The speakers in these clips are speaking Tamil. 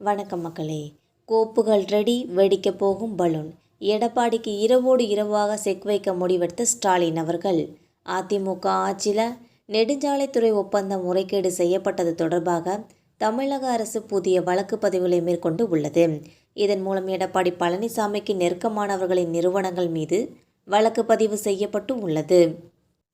வணக்கம் மக்களே. கோப்புகள் ரெடி வெடிக்க போகும் பலூன். எடப்பாடிக்கு இரவோடு இரவாக செக் வைக்க முடிவெடுத்த ஸ்டாலின் அவர்கள். அதிமுக ஆட்சியில் நெடுஞ்சாலைத்துறை ஒப்பந்தம் முறைகேடு செய்யப்பட்டது தொடர்பாக தமிழக அரசு புதிய வழக்கு பதிவுகளை மேற்கொண்டு உள்ளது. இதன் மூலம் எடப்பாடி பழனிசாமிக்கு நெருக்கமானவர்களின் நிறுவனங்கள் மீது வழக்கு பதிவு செய்யப்பட்டு உள்ளது.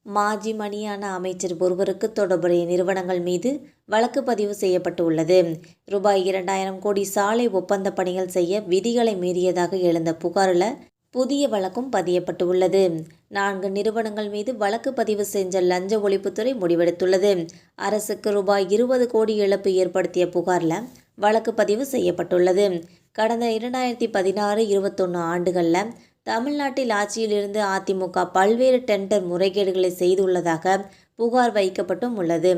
மாஜி மணியான அமைச்சர் ஒருவருக்கு தொடர்புடைய நிறுவனங்கள் மீது வழக்கு பதிவு செய்யப்பட்டு உள்ளது ரூபாய் இரண்டாயிரம் கோடி சாலை ஒப்பந்த பணிகள் செய்ய விதிகளை மீறியதாக எழுந்த புகாரில் புதிய வழக்கும் பதியப்பட்டு உள்ளது நான்கு நிறுவனங்கள் மீது வழக்கு பதிவு செஞ்ச லஞ்ச ஒழிப்புத்துறை முடிவெடுத்துள்ளது. அரசுக்கு ரூபாய் இருபது கோடி இழப்பு ஏற்படுத்திய புகாரில் வழக்கு பதிவு செய்யப்பட்டுள்ளது. கடந்த இரண்டாயிரத்தி பதினாறு இருபத்தொன்று ஆண்டுகளில் தமிழ்நாட்டில் ஆட்சியிலிருந்து அதிமுக பல்வேறு டெண்டர் முறைகேடுகளை செய்துள்ளதாக புகார் வைக்கப்பட்டும் உள்ளது.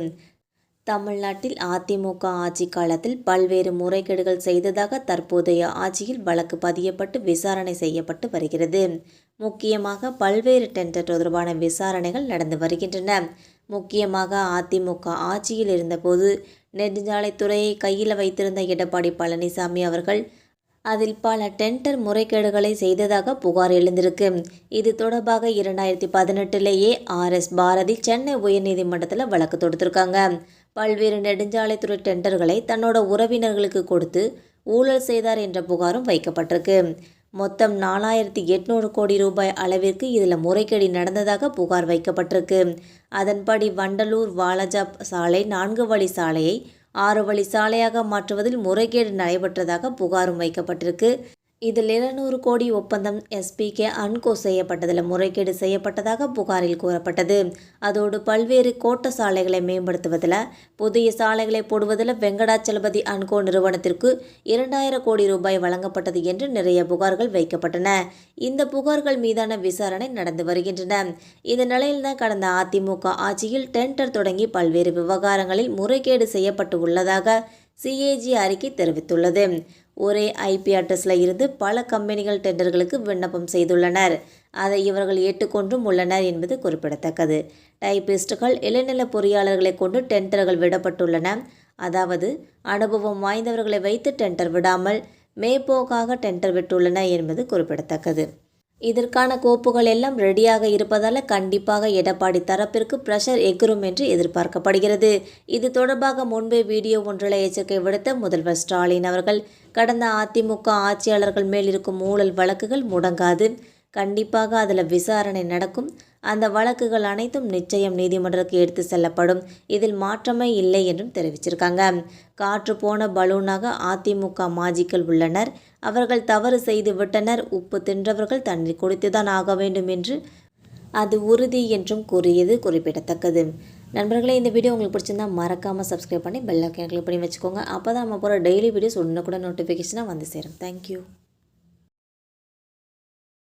தமிழ்நாட்டில் அதிமுக ஆட்சி காலத்தில் பல்வேறு முறைகேடுகள் செய்ததாக தற்போதைய ஆட்சியில் வழக்கு பதியப்பட்டு விசாரணை செய்யப்பட்டு வருகிறது. முக்கியமாக பல்வேறு டெண்டர் தொடர்பான விசாரணைகள் நடந்து வருகின்றன. முக்கியமாக அதிமுக ஆட்சியில் இருந்தபோது நெடுஞ்சாலைத்துறையை கையில் வைத்திருந்த எடப்பாடி பழனிசாமி அவர்கள் அதில் பல டெண்டர் முறைகேடுகளை செய்ததாக புகார் எழுந்திருக்கு. இது தொடர்பாக இரண்டாயிரத்தி பதினெட்டுலேயே ஆர்எஸ் பாரதி சென்னை உயர்நீதிமன்றத்தில் வழக்கு தொடுத்திருக்காங்க. பல்வேறு நெடுஞ்சாலைத்துறை டெண்டர்களை தன்னோட உறவினர்களுக்கு கொடுத்து ஊழல் செய்தார் என்ற புகாரும் வைக்கப்பட்டிருக்கு. மொத்தம் நாலாயிரத்தி எட்நூறு கோடி ரூபாய் அளவிற்கு இதில் முறைகேடு நடந்ததாக புகார் வைக்கப்பட்டிருக்கு. அதன்படி வண்டலூர் வாலஜா சாலை நான்கு வழி சாலையை ஆறு வழி சாலையாக மாற்றுவதில் முறைகேடு நடைபெற்றதாக புகாரும் வைக்கப்பட்டிருக்கு. இதில் இருநூறு கோடி ஒப்பந்தம் எஸ்பிகே அன்கோ செய்யப்பட்டதில் முறைகேடு செய்யப்பட்டதாக புகாரில் கூறப்பட்டது. அதோடு பல்வேறு கோட்ட சாலைகளை மேம்படுத்துவதில் புதிய சாலைகளை போடுவதில் வெங்கடாச்சலபதி அன்கோ நிறுவனத்திற்கு இரண்டாயிரம் கோடி ரூபாய் வழங்கப்பட்டது என்று நிறைய புகார்கள் வைக்கப்பட்டன. இந்த புகார்கள் மீதான விசாரணை நடந்து வருகின்றன. இந்த நிலையில்தான் கடந்த அதிமுக ஆட்சியில் டெண்டர் தொடங்கி பல்வேறு விவகாரங்களில் முறைகேடு செய்யப்பட்டு உள்ளதாக சிஏஜி அறிக்கை தெரிவித்துள்ளது. ஒரே ஐபி அட்ரஸில் இருந்து பல கம்பெனிகள் டெண்டர்களுக்கு விண்ணப்பம் செய்துள்ளனர். அதை இவர்கள் ஏற்றுக்கொண்டும் உள்ளனர் என்பது குறிப்பிடத்தக்கது. டைபிஸ்டுகள் இளநில பொறியாளர்களை கொண்டு டெண்டர்கள் விடப்பட்டுள்ளன. அதாவது அனுபவம் வாய்ந்தவர்களை வைத்து டெண்டர் விடாமல் மேப்போக்காக டெண்டர் விட்டுள்ளன என்பது குறிப்பிடத்தக்கது. இதற்கான கோப்புகள் எல்லாம் ரெடியாக இருப்பதால் கண்டிப்பாக எடப்பாடி தரப்பிற்கு பிரஷர் எகுரும் என்று எதிர்பார்க்கப்படுகிறது. இது தொடர்பாக முன்பே வீடியோ ஒன்றில் எச்சரிக்கை விடுத்த முதல்வர் ஸ்டாலின் அவர்கள் கடந்த அதிமுக ஆட்சியாளர்கள் மேல் இருக்கும் ஊழல் வழக்குகள் முடங்காது. கண்டிப்பாக அதில் விசாரணை நடக்கும். அந்த வழக்குகள் அனைத்தும் நிச்சயம் நீதிமன்றத்துக்கு எடுத்து செல்லப்படும். இதில் மாற்றமே இல்லை என்றும் தெரிவிச்சிருக்காங்க. காற்று போன பலூனாக அதிமுக மாஜிக்கள் உள்ளனர். அவர்கள் தவறு செய்து விட்டனர். உப்பு தின்றவர்கள் தண்ணீர் குடித்துதான் ஆக வேண்டும் என்று அது உறுதி என்றும் கூறியது குறிப்பிடத்தக்கது. நண்பர்களே இந்த வீடியோ உங்களுக்கு பிடிச்சிருந்தா மறக்காமல் சப்ஸ்கிரைப் பண்ணி பெல் ஐக்கன் கிளிக் பண்ணி வச்சுக்கோங்க. அப்போ தான் நம்ம போகிற டெய்லி வீடியோஸ் உடனுக்குடன் நோட்டிஃபிகேஷனாக வந்து சேரும். தேங்க்யூ